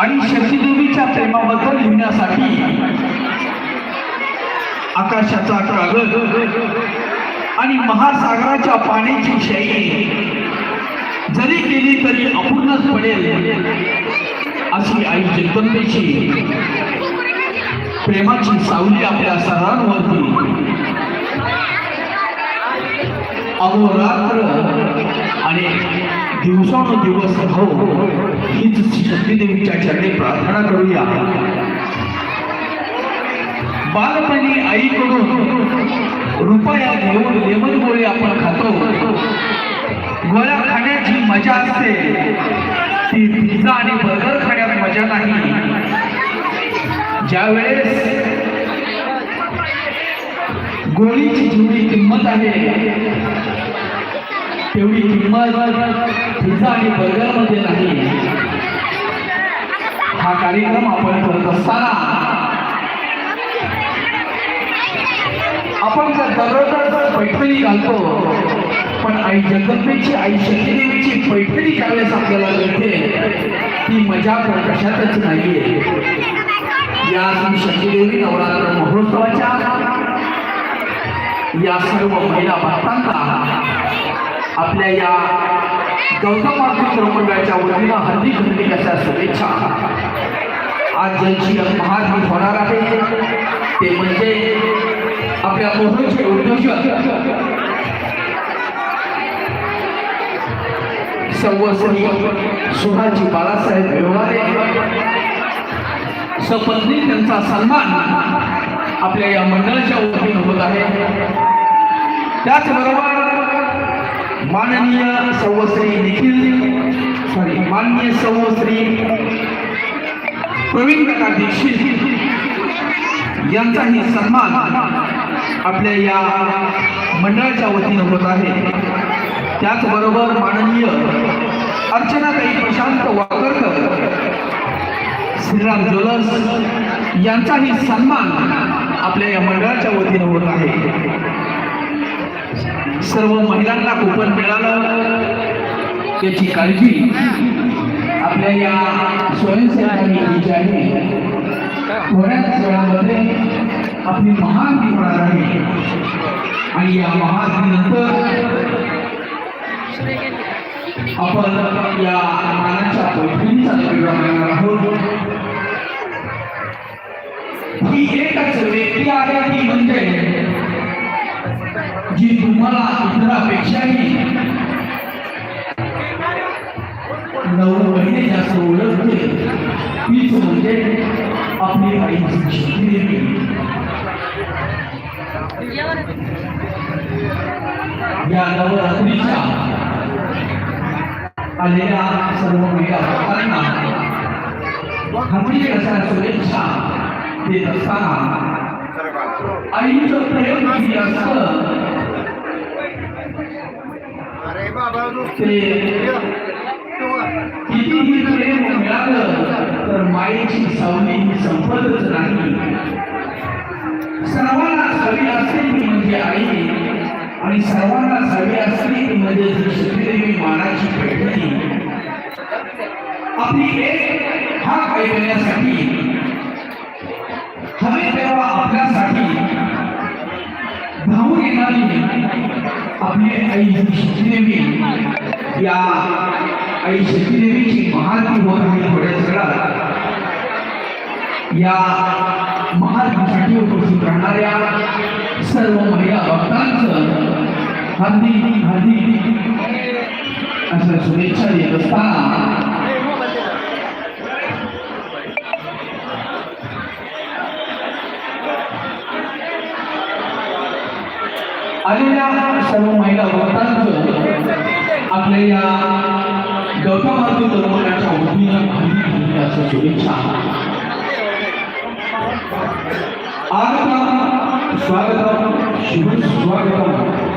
आणि शशीदेवीच्या प्रेमाबद्दल लिहिण्यासाठी. आकाशाचा कागद आणि महासागराच्या पाण्याची शैली. जरी केली तरी अपूर्णच पडेल अशी आई जगदंबेची. प्रेमाची सावली आपल्या सर्वांवरती अहोरात्र आणि दिवसानुदिवस हो. हीच शक्तीदेवीच्या चरणी प्रार्थना करूया. बालपणी आईकडून रुपया घेऊन लेमन गोळी आपण खातो. गोळ्या खाण्याची मजा असते. ती पिझ्झा आणि बर्गर खाण्यात मजा नाही. ज्यावेळेस गोळीची जेवढी किंमत आहे तेवढी किंमत पिझ्झा आणि बर्गरमध्ये नाही. हा कार्यक्रम आपण करत असताना आपण जर दररोज पैठणी घालतो पण आई जगदंबेची आई शक्तीदेवीची पैठणी करण्यास आपल्याला मिळते ती मजा पण कशातच नाहीये. या श्री शक्तीदेवी नवरात्र महोत्सवाच्या या सर्व महिला भक्तांना आपल्या या गौतम मातृ मंडळाच्या वतीनं हल्ली खंडी अशा शुभेच्छा. आज ज्यांची महाराज होणार आहे ते म्हणजे आपल्या मोहनचे उद्योजक. सर्वस्वी सुहाजी बाळासाहेब व्यवहारे सपत्नी त्यांचा सन्मान आपल्या या मंडळाच्या वतीनं होत आहे. त्याचबरोबर माननीय सौश्री निखिल सॉरी माननीय सौश्री प्रवीण काका दीक्षित यांचाही सन्मान आपल्या या मंडळाच्या वतीनं होत आहे. त्याचबरोबर माननीय अर्चनाताई प्रशांत वाकरकर श्रीराम ज्वेलर्स यांचाही सन्मान आपल्या या मंडळाच्या वतीनं होत आहे. सर्व महिलांना कुपन मिळालं. याची काळजी आपल्या या स्वयंसेवकांनी घ्यायची आहे. थोड्याच वेळामध्ये आपली महान ती होणार आहे. आणि या महानंतर आपण या मानाच्या पैठणीचा कार्यक्रम करणार आहोत. ही एकच व्यक्ती आहे या नवरात्रीच्या आलेल्या सर्व महिला भक्तांना हार्दिक अशा शुभेच्छा देत असताना आईचं प्रेम किती असतं? अरे बाबा ते कितीही प्रेम मिळालं तर मायेची सावली ही संपतच नाही. सर्वांना हवी असते ती म्हणजे आई आणि सर्वांना हवी असली म्हणजे जी शक्तीदेवी मानाची पैठणी आपली एक हा ऐकण्यासाठी. हवे तेव्हा आपल्यासाठी. धावून येणारी आपली आई ही या आई शक्तीदेवीची महारती होत आहे थोड्या वेळात या महाराष्ट्रासाठी उपस्थित राहणाऱ्या सर्व महिला भक्तांचं हार्दिक हार्दिक अशा शुभेच्छा देत असताना आलेल्या सर्व महिला भक्तांचं आपल्या या गौतम गौतमातू तरुणाच्या वतीनं असं शुभेच्छा. आगतम स्वागतम शुभ स्वागतम.